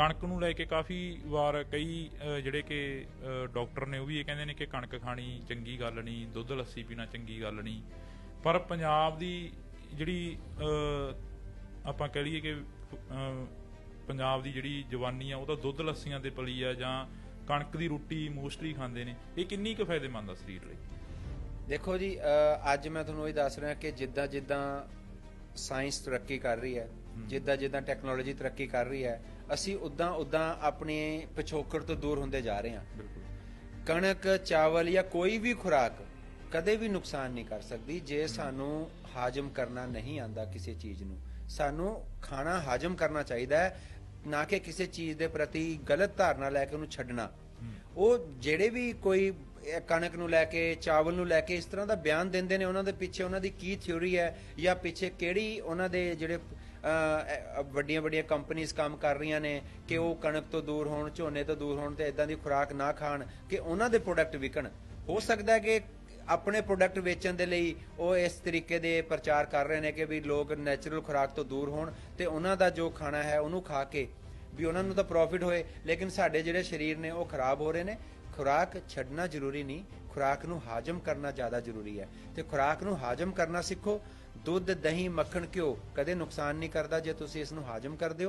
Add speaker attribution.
Speaker 1: ਕਣਕ ਨੂੰ ਲੈ ਕੇ ਕਾਫੀ ਵਾਰ ਕਈ ਜਿਹੜੇ ਕਿ ਡਾਕਟਰ ਨੇ ਉਹ ਵੀ ਇਹ ਕਹਿੰਦੇ ਨੇ ਕਿ ਕਣਕ ਖਾਣੀ ਚੰਗੀ ਗੱਲ ਨਹੀਂ, ਦੁੱਧ ਲੱਸੀ ਪੀਣਾ ਚੰਗੀ ਗੱਲ ਨਹੀਂ। ਪਰ ਪੰਜਾਬ ਦੀ ਜਿਹੜੀ ਆਪਾਂ ਕਹ ਲਈਏ ਕਿ ਪੰਜਾਬ ਦੀ ਜਿਹੜੀ ਜਵਾਨੀ ਆ, ਉਹ ਤਾਂ ਦੁੱਧ ਲੱਸੀਆਂ ਤੇ ਪਲੀ ਆ ਜਾਂ ਕਣਕ ਦੀ ਰੋਟੀ ਮੋਸਟਲੀ ਖਾਂਦੇ ਨੇ। ਇਹ ਕਿੰਨੀ ਕੁ ਫਾਇਦੇਮੰਦ ਆ ਸਰੀਰ ਲਈ?
Speaker 2: ਦੇਖੋ ਜੀ ਅੱਜ ਮੈਂ ਤੁਹਾਨੂੰ ਇਹ ਦੱਸ ਰਿਹਾ ਕਿ ਜਿੱਦਾਂ ਜਿੱਦਾਂ ਸਾਇੰਸ ਤਰੱਕੀ ਕਰ ਰਹੀ ਹੈ ਜਿੱਦਾਂ ਜਿੱਦਾਂ ਟੈਕਨੋਲੋਜੀ ਤਰੱਕੀ ਕਰ ਰਹੀ ਹੈ ਅਸੀਂ ਉਦਾਂ ਉਦਾਂ ਆਪਣੇ ਪਿਛੋਕੜ ਤੋਂ ਦੂਰ ਹੁੰਦੇ ਜਾ ਰਹੇ ਹਾਂ।
Speaker 1: ਬਿਲਕੁਲ।
Speaker 2: ਕਣਕ ਚਾਵਲ ਜਾਂ ਕੋਈ ਵੀ ਖੁਰਾਕ ਕਦੇ ਵੀ ਨੁਕਸਾਨ ਨਹੀਂ ਕਰ ਸਕਦੀ ਜੇ ਸਾਨੂੰ ਹਾਜਮ ਕਰਨਾ ਨਹੀਂ ਆਂਦਾ ਕਿਸੇ ਚੀਜ਼ ਨੂੰ। ਸਾਨੂੰ ਖਾਣਾ ਹਾਜਮ ਕਰਨਾ ਚਾਹੀਦਾ ਹੈ ਨਾ ਕਿ ਕਿਸੇ ਚੀਜ਼ ਦੇ ਪ੍ਰਤੀ ਗਲਤ ਧਾਰਨਾ ਲੈ ਕੇ ਉਹਨੂੰ ਛੱਡਣਾ। ਉਹ ਜਿਹੜੇ ਵੀ ਕੋਈ ਕਣਕ ਨੂੰ ਲੈ ਕੇ, ਚਾਵਲ ਨੂੰ ਲੈ ਕੇ ਇਸ ਤਰ੍ਹਾਂ ਦਾ ਬਿਆਨ ਦਿੰਦੇ ਨੇ ਉਹਨਾਂ ਦੇ ਪਿੱਛੇ ਉਹਨਾਂ ਦੀ ਕੀ ਥਿਉਰੀ ਹੈ ਜਾਂ ਪਿੱਛੇ ਕਿਹੜੀ ਉਹਨਾਂ ਦੇ ਜਿਹੜੇ ਵੱਡੀਆਂ ਵੱਡੀਆਂ ਕੰਪਨੀਆਂ ਕੰਮ ਕਰ ਰਹੀਆਂ ਨੇ ਕਿ ਉਹ ਕਣਕ ਤੋਂ ਦੂਰ ਹੋਣ, ਝੋਨੇ ਤੋਂ ਦੂਰ ਹੋਣ ਤੇ ਇਦਾਂ ਦੀ ਖੁਰਾਕ ਨਾ ਖਾਣ ਕਿ ਉਹਨਾਂ ਦੇ ਪ੍ਰੋਡਕਟ ਵਿਕਣ। ਹੋ ਸਕਦਾ ਹੈ ਕਿ ਆਪਣੇ ਪ੍ਰੋਡਕਟ ਵੇਚਣ ਦੇ ਲਈ ਉਹ ਇਸ ਤਰੀਕੇ ਦੇ ਪ੍ਰਚਾਰ ਕਰ ਰਹੇ ਨੇ ਕਿ ਵੀ ਲੋਕ ਨੈਚੁਰਲ ਖੁਰਾਕ ਤੋਂ ਦੂਰ ਹੋਣ ਤੇ ਉਹਨਾਂ ਦਾ ਜੋ ਖਾਣਾ ਹੈ ਉਹਨੂੰ ਖਾ ਕੇ ਵੀ ਉਹਨਾਂ ਨੂੰ ਤਾਂ ਪ੍ਰੋਫਿਟ ਹੋਏ, ਲੇਕਿਨ ਸਾਡੇ ਜਿਹੜੇ ਸਰੀਰ ਨੇ ਉਹ ਖਰਾਬ ਹੋ ਰਹੇ ਨੇ। ਖੁਰਾਕ ਛੱਡਣਾ ਜ਼ਰੂਰੀ ਨਹੀਂ, ਖੁਰਾਕ ਨੂੰ ਹਾਜਮ ਕਰਨਾ ਜ਼ਿਆਦਾ ਜ਼ਰੂਰੀ ਹੈ। ਤੇ ਖੁਰਾਕ ਨੂੰ ਹਾਜਮ ਕਰਨਾ ਸਿੱਖੋ, ਦੁੱਧ, ਦਹੀਂ, ਮੱਖਣ ਘਿਓ ਕਦੇ ਨੁਕਸਾਨ ਨਹੀਂ ਕਰਦਾ ਜੇ ਤੁਸੀਂ ਇਸ ਨੂੰ ਹਾਜਮ ਕਰਦੇ ਹੋ।